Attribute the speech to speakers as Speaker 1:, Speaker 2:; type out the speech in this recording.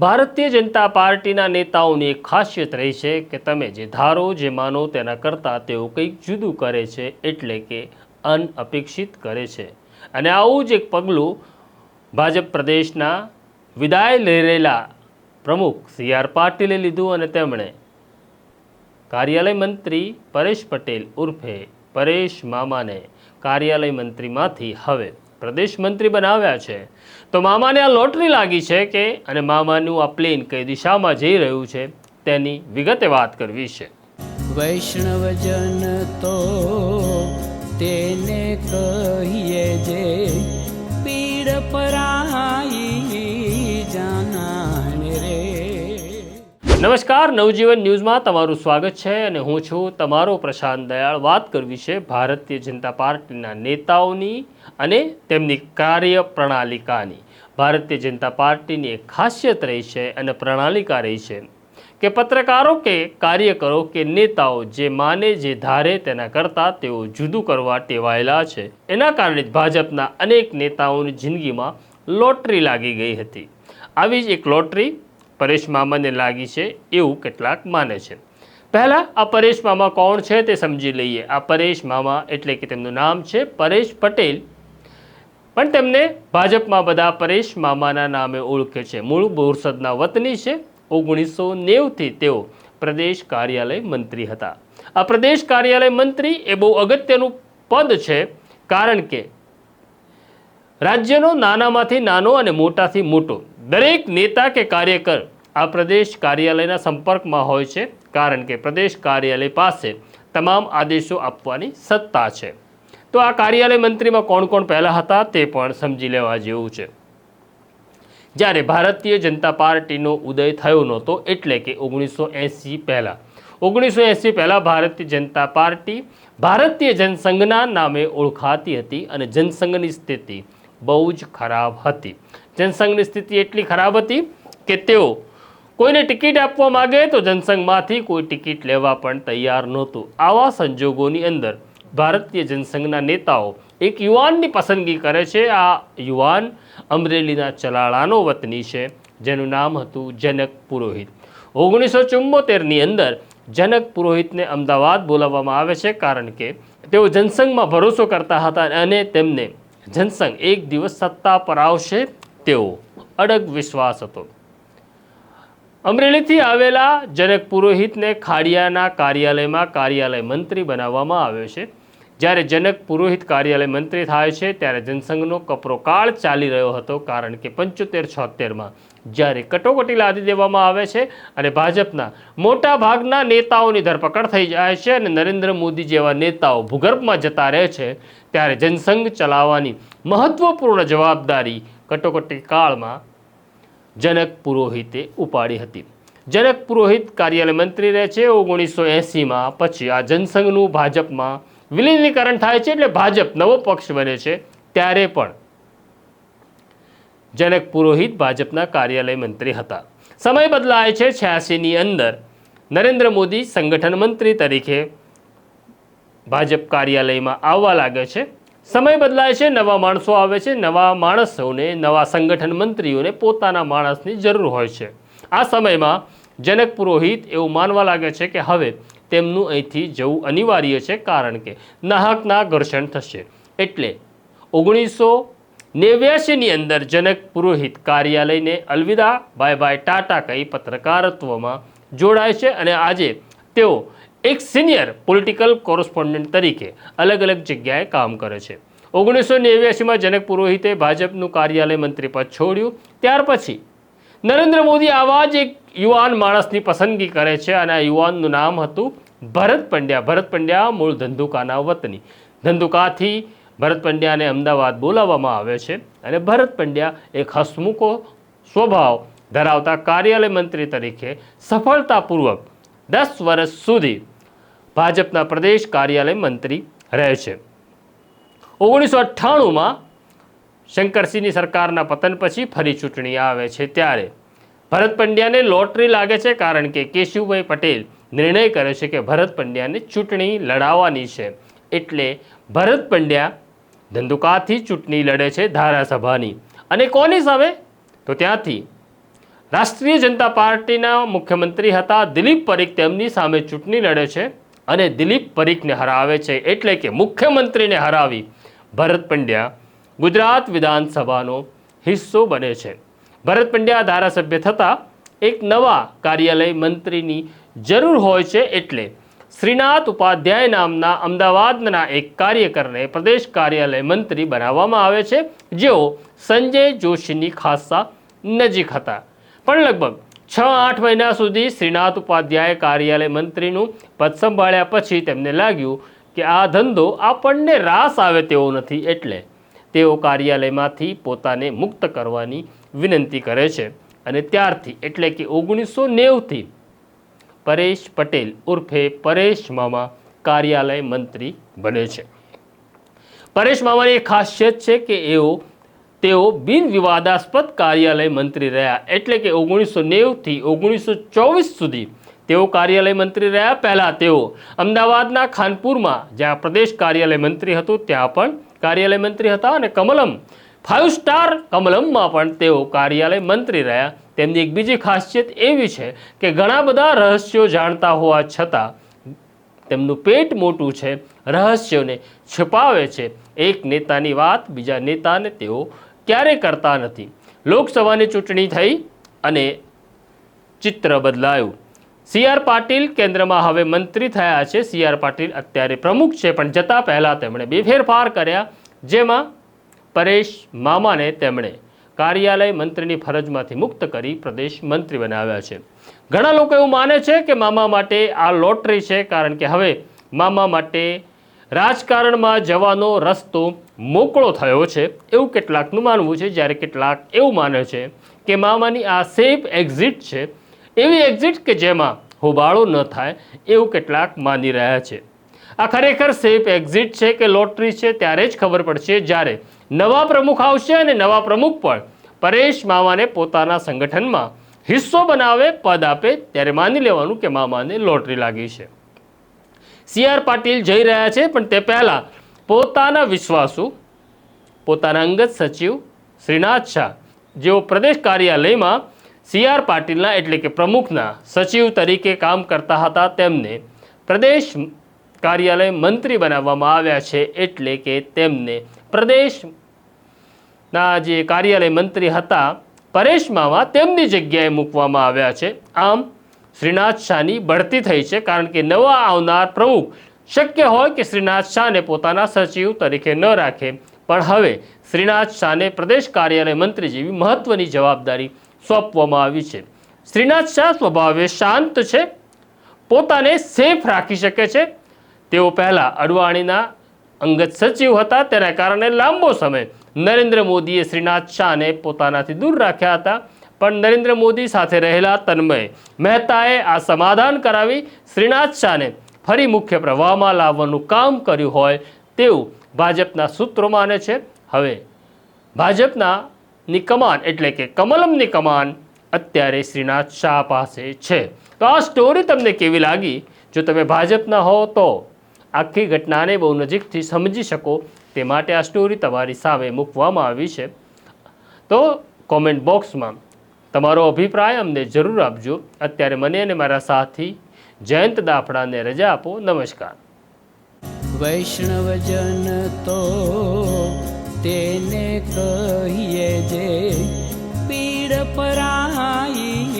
Speaker 1: ભારતીય જનતા પાર્ટીના નેતાઓની એક ખાસિયત રહી છે કે તમે જે ધારો, જે માનો તેના કરતાં તેઓ કંઈક જુદું કરે છે એટલે કે અનઅપેક્ષિત કરે છે. અને આવું જ એક પગલું ભાજપ પ્રદેશના વિદાય લઈ રહેલા પ્રમુખ સી આર પાટીલે લીધું અને તેમણે કાર્યાલય મંત્રી પરેશ પટેલ ઉર્ફે પરેશ મામાને કાર્યાલય મંત્રીમાંથી હવે પ્રદેશ મંત્રી બનાવ્યા છે. તો મામાને આ લોટરી લાગી છે કે અને મામાનું આ પ્લેન કઈ દિશામાં જઈ રહ્યું છે તેની વિગતે વાત કરવી છે.
Speaker 2: વૈષ્ણવજન તો તેને કહીએ જે પીડ પરાઈ
Speaker 1: નમસ્કાર, નવજીવન ન્યૂઝમાં તમારું સ્વાગત છે અને હું છું તમારો પ્રશાંત દયાળ. વાત કરવી છે ભારતીય જનતા પાર્ટીના નેતાઓની અને તેમની કાર્ય પ્રણાલિકાની ભારતીય જનતા પાર્ટીની એક ખાસિયત રહી છે અને પ્રણાલિકા રહી છે કે પત્રકારો કે કાર્યકરો કે નેતાઓ જે માને, જે ધારે તેના કરતાં તેઓ જુદું કરવા ટેવાયેલા છે. એના કારણે જ ભાજપના અનેક નેતાઓની જિંદગીમાં લોટરી લાગી ગઈ હતી. આવી જ એક લોટરી પરેશ મામાને લાગી છે એવું કેટલાક માને છે. પહેલાં, આ પરેશ મામા કોણ છે તે સમજી લઈએ. આ પરેશ મામા એટલે કે તેમનું નામ છે પરેશ પટેલ. પણ તેમને ભાજપમાં બધા પરેશ મામાના નામે ઓળખે છે. મૂળ બોરસદના વતની છે. ઓગણીસો નેવથી તેઓ પ્રદેશ કાર્યાલય મંત્રી હતા. આ પ્રદેશ કાર્યાલય મંત્રી એ બહુ અગત્યનું પદ છે કારણ કે રાજ્યનો નાનામાંથી નાનો અને મોટાથી મોટો દરેક નેતા કે કાર્યકર આ પ્રદેશ કાર્યાલયના સંપર્કમાં હોય છે, કારણ કે પ્રદેશ કાર્યાલય પાસે તમામ આદેશો આપવાની સત્તા છે. તો આ કાર્યાલય મંત્રીમાં કોણ કોણ પહેલાં હતા તે પણ સમજી લેવા જેવું છે. જ્યારે ભારતીય જનતા પાર્ટીનો ઉદય થયો નહોતો એટલે કે ઓગણીસો એંસી પહેલાં. ઓગણીસો એંસી પહેલાં ભારતીય જનતા પાર્ટી ભારતીય જનસંઘના નામે ઓળખાતી હતી અને જનસંઘની સ્થિતિ બહુ જ ખરાબ હતી. જનસંઘની સ્થિતિ એટલી ખરાબ હતી કે તેઓ કોઈને ટિકિટ આપવા માગે તો જનસંઘમાંથી કોઈ ટિકિટ લેવા પણ તૈયાર નહોતું. આવા સંજોગોની અંદર ભારતીય જનસંઘના નેતાઓ એક યુવાનની પસંદગી કરે છે. આ યુવાન અમરેલીના ચલાળાનો વતની છે. જેનું નામ હતું જનક પુરોહિત. ઓગણીસો ચુમ્મોતેરની અંદર જનક પુરોહિતને અમદાવાદ બોલાવવામાં આવે છે કારણ કે તેઓ જનસંઘમાં ભરોસો કરતા હતા અને તેમને જનસંઘ એક દિવસ સત્તા પર આવશે તેવો અડગ વિશ્વાસ હતો. અમરેલીથી આવેલા જનક પુરોહિતને ખાડિયાના કાર્યાલયમાં કાર્યાલય મંત્રી બનાવવામાં આવ્યો છે. જ્યારે જનક પુરોહિત કાર્યાલય મંત્રી થાય છે, ત્યારે જનસંઘનો કપરો કાળ ચાલી રહ્યો હતો, કારણ કે પંચોતેર છોતેરમાં જ્યારે કટોકટી લાદી દેવામાં આવે છે અને ભાજપના મોટા ભાગના નેતાઓની ધરપકડ થઈ જાય છે અને નરેન્દ્ર મોદી જેવા નેતાઓ ભૂગર્ભમાં જતા રહે છે, ત્યારે જનસંઘ ચલાવવાની મહત્વપૂર્ણ જવાબદારી કટોકટી કાળમાં જનક પુરોહિતે ઉપાડી હતી. જનક પુરોહિત કાર્યાલય મંત્રી રહે છે. ઓગણીસો એંસીમાં પછી આ જનસંઘનું ભાજપમાં વિલીનીકરણ થાય છે એટલે ભાજપ નવો પક્ષ બને છે. ત્યારે પણ જનક પુરોહિત ભાજપના કાર્યાલય મંત્રી હતા. સમય બદલાય છે છ્યાસીની અંદર. નરેન્દ્ર મોદી સંગઠન મંત્રી તરીકે ભાજપ કાર્યાલયમાં આવવા લાગે છે. સમય બદલાય છે, નવા માણસો આવે છે, નવા માણસોને નવા સંગઠન મંત્રીઓને પોતાના માણસની જરૂર હોય છે. આ સમયમાં જનક પુરોહિત એવું માનવા લાગે છે કે હવે તેમનું અહીંથી જવું અનિવાર્ય છે કારણ કે નાહકના ઘર્ષણ થશે. એટલે ઓગણીસો નેવ્યાસીની અંદર જનક પુરોહિત કાર્યાલયને અલવિદા, બાય બાય, ટાટા કહી પત્રકારત્વમાં જોડાય છે અને આજે તેઓ એક સિનિયર પોલિટિકલ કોરસ્પોન્ડન્ટ તરીકે અલગ અલગ જગ્યાએ કામ કરે છે. ઓગણીસો નેવ્યાસીમાં જનક પુરોહિતે ભાજપનું કાર્યાલય મંત્રી પદ છોડ્યું. ત્યાર પછી નરેન્દ્ર મોદી આવા જ એક યુવાન માણસની પસંદગી કરે છે અને આ યુવાનનું નામ હતું ભરત પંડ્યા. ભરત પંડ્યા મૂળ ધંધુકાના વતની. ધંધુકાથી ભરત પંડ્યાને અમદાવાદ બોલાવવામાં આવે છે અને ભરત પંડ્યા એક હસમુખો સ્વભાવ ધરાવતા કાર્યાલય મંત્રી તરીકે સફળતાપૂર્વક દસ વર્ષ સુધી ભાજપના પ્રદેશ કાર્યાલય મંત્રી રહે છે. ઓગણીસો અઠ્ઠાણુંમાં શંકરસિંહની સરકારના પતન પછી ફરી ચૂંટણી આવે છે ત્યારે. ભરત પંડ્યાને લોટરી લાગે છે કારણ કે કેશુભાઈ પટેલ નિર્ણય કરે છે કે ભરત પંડ્યાને ચૂંટણી લડાવવાની છે. એટલે ભરત પંડ્યા ધંધુકાથી ચૂંટણી લડે છે ધારાસભાની. અને કોની સામે? તો ત્યાંથી. રાષ્ટ્રીય જનતા પાર્ટીના મુખ્યમંત્રી હતા દિલીપ પરીખ તેમની સામે ચૂંટણી લડે છે. અને દિલીપ પરીખને હરાવે છે એટલે કે મુખ્યમંત્રીને હરાવી ભરત પંડ્યા ગુજરાત વિધાનસભાનો હિસ્સો બને છે. ભરત પંડ્યા ધારાસભ્ય થતાં એક નવા કાર્યાલય મંત્રીની જરૂર હોય છે એટલે શ્રીનાથ ઉપાધ્યાય નામના અમદાવાદના એક કાર્યકરને પ્રદેશ કાર્યાલય મંત્રી બનાવવામાં આવે છે. જેઓ સંજય જોશીની ખાસા નજીક હતા. પણ લગભગ છ આઠ મહિના સુધી શ્રીનાથ ઉપાધ્યાય કાર્યાલય મંત્રીનું પદ સંભાળ્યા પછી તેમને લાગ્યું કે આ ધંધો આપણને રાસ આવે તેવો નથી એટલે તેઓ કાર્યાલયમાંથી પોતાને મુક્ત કરવાની વિનંતી કરે છે. અને ત્યારથી એટલે કે ઓગણીસો નેવથી પરેશ પટેલ ઉર્ફે પરેશ મામા કાર્યાલય મંત્રી બને છે. પરેશ મામાની એક ખાસિયત છે કે એઓ તેઓ બિન વિવાદાસ્પદ કાર્યાલય મંત્રી રહ્યા. એટલે કે ઓગણીસો નેવુંથી ઓગણીસો ચોવીસ સુધી તેઓ કાર્યાલય મંત્રી રહ્યા. પહેલાં તેઓ અમદાવાદના ખાનપુરમાં, જ્યાં પ્રદેશ કાર્યાલય મંત્રી હતું, ત્યાં પણ કાર્યાલય મંત્રી હતા અને કમલમ ફાઇવ સ્ટાર કમલમમાં પણ તેઓ કાર્યાલય મંત્રી રહ્યા. તેમની એક બીજી ખાસિયત એવી છે કે ઘણા બધા રહસ્યો જાણતા હોવા છતાં તેમનું પેટ મોટું છે, રહસ્યોને છુપાવે છે. એક નેતાની વાત, બીજા નેતાને તેઓ ક્યારેય કરતા નથી. લોકસભાની ચૂંટણી થઈ અને ચિત્ર બદલાયું. સી આર પાટીલ કેન્દ્રમાં હવે મંત્રી થયા છે. સી આર પાટીલ અત્યારે પ્રમુખ છે, પણ જતા પહેલાં તેમણે બે ફેરફાર કર્યા. જેમાં પરેશ મામાને તેમણે કાર્યાલય મંત્રીની ફરજમાંથી મુક્ત કરી પ્રદેશ મંત્રી બનાવ્યા છે. ઘણા લોકો એવું માને છે કે મામા માટે આ લોટરી છે, કારણ કે હવે મામા માટે રાજકારણમાં જવાનો રસ્તો મોકળો થયો છે એવું કેટલાકનું માનવું છે, જ્યારે કેટલાક એવું માને છે કે મામાની આ સેફ એક્ઝિટ છે, એવી એક્ઝિટ કે જેમાં હોબાળો ન થાય એવું કેટલાક માની રહ્યા છે. આ ખરેખર સેફ એક્ઝિટ છે કે લોટરી છે ત્યારે જ ખબર પડશે જ્યારે નવા પ્રમુખ આવશે અને નવા પ્રમુખ પણ પરેશ મામાને પોતાના સંગઠનમાં હિસ્સો બનાવે, પદ આપે ત્યારે માની લેવાનું કે મામાને લોટરી લાગી છે. સી આર પાટીલ જઈ રહ્યા છે, પણ તે પહેલાં પોતાના વિશ્વાસુ, પોતાના અંગત સચિવ શ્રીનાથ શાહ, જેઓ પ્રદેશ કાર્યાલયમાં સી આર પાટીલના એટલે કે પ્રમુખના સચિવ તરીકે કામ કરતા હતા, તેમને પ્રદેશ કાર્યાલય મંત્રી બનાવવામાં આવ્યા છે, એટલે કે તેમને પ્રદેશના જે કાર્યાલય મંત્રી હતા, પરેશ મામા તેમની જગ્યાએ મૂકવામાં આવ્યા છે. આમ શ્રીનાથ શાહની બઢતી થઈ છે કારણ કે નવા આવનાર પ્રમુખ શક્ય હોય કે શ્રીનાથ શાહને પોતાના સચિવ તરીકે ન રાખે. પણ હવે શ્રીનાથ શાહને પ્રદેશ કાર્યાલય મંત્રી જેવી મહત્વની જવાબદારી સોંપવામાં આવી છે. શ્રીનાથ શાહ સ્વભાવે શાંત છે, પોતાને સેફ રાખી શકે છે. તેઓ પહેલાં અડવાણીના અંગત સચિવ હતા, તેના કારણે લાંબો સમય નરેન્દ્ર મોદીએ શ્રીનાથ શાહને પોતાનાથી દૂર રાખ્યા હતા. પણ નરેન્દ્ર મોદી સાથે રહેલા તન્મય મહેતાએ આ સમાધાન કરાવી શ્રીનાથ શાહને ફરી મુખ્ય પ્રવાહમાં લાવવાનું કામ કર્યું હોય તેવું ભાજપના સૂત્રો માને છે. હવે ભાજપના ની કમાન એટલે કે કમલમની કમાન અત્યારે શ્રીનાથ શાહ પાસે છે. તો આ સ્ટોરી તમને કેવી લાગી? જો તમે ભાજપના હો તો આખી ઘટનાને બહુ નજીકથી સમજી શકો. તે માટે આ સ્ટોરી તમારી સામે મૂકવામાં આવી છે. તો કોમેન્ટ બોક્સમાં તમારો અભિપ્રાય અમને જરૂર આપજો. અત્યારે મને અને મારા સાથી જયંત દાફડાને રજા આપો. નમસ્કાર.
Speaker 2: વૈષ્ણવજન તો તેને કહીએ જે પીડ પરાઈ